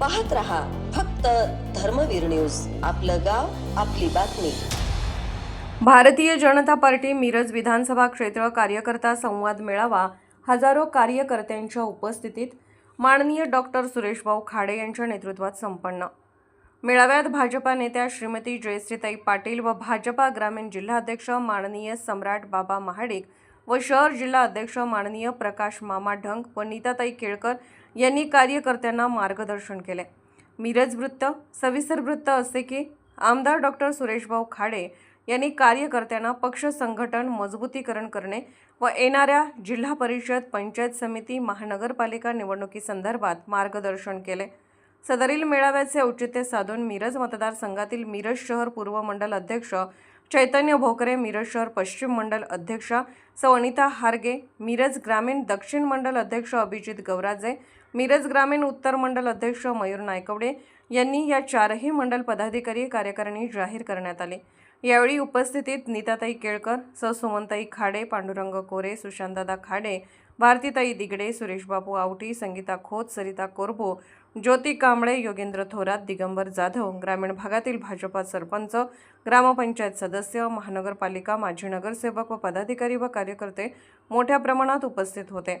पाहत रहा फक्त धर्मवीर न्यूज. आपलं गाव आपली बातमी. भारतीय जनता पार्टी मिरज विधानसभा क्षेत्र कार्यकर्ता संवाद मेळावा हजारो कार्यकर्त्यांच्या उपस्थितीत माननीय डॉक्टर सुरेशभाऊ खाडे यांच्या नेतृत्वात संपन्न. मेळाव्यात भाजपा नेत्या श्रीमती जयश्रीताई पाटील व भाजपा ग्रामीण जिल्हाध्यक्ष माननीय सम्राट बाबा महाडिक व शहर जिल्हा अध्यक्ष माननीय प्रकाश मामा ढंग व नीताताई केळकर यांनी कार्यकर्त्यांना मार्गदर्शन केले. मिरज वृत्त सविस्तर वृत्त असे की आमदार डॉक्टर सुरेशभाऊ खाडे यांनी कार्यकर्त्यांना पक्ष संघटन मजबूतीकरण करणे व येणाऱ्या जिल्हा परिषद पंचायत समिती महानगरपालिका निवडणुकीसंदर्भात मार्गदर्शन केले. सदरील मेळाव्याचे औचित्य साधून मिरज मतदारसंघातील मिरज शहर पूर्व मंडल अध्यक्ष चैतन्य भोकरे मिरज शहर पश्चिम मंडल अध्यक्षा सवनिता हार्गे हारगे मिरज ग्रामीण दक्षिण मंडल अध्यक्ष अभिजित गवराजे मिरज ग्रामीण उत्तर मंडल अध्यक्ष मयूर नायकवडे यांनी या चारही मंडल पदाधिकारी कार्यकारिणी जाहीर करण्यात आले. यावेळी उपस्थितीत नीताताई केळकर सुमंताई खाडे पांडुरंग कोरे सुशांतदादा खाडे भारतीताई दिगडे सुरेशबाबू आवटी संगीता खोत सरिता कोरबो ज्योती कांबळे योगेंद्र थोरात दिगंबर जाधव ग्रामीण भागातील भाजपा सरपंच ग्रामपंचायत सदस्य महानगरपालिका माजी नगरसेवक व पदाधिकारी व कार्यकर्ते मोठ्या प्रमाणात उपस्थित होते.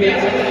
Good answer.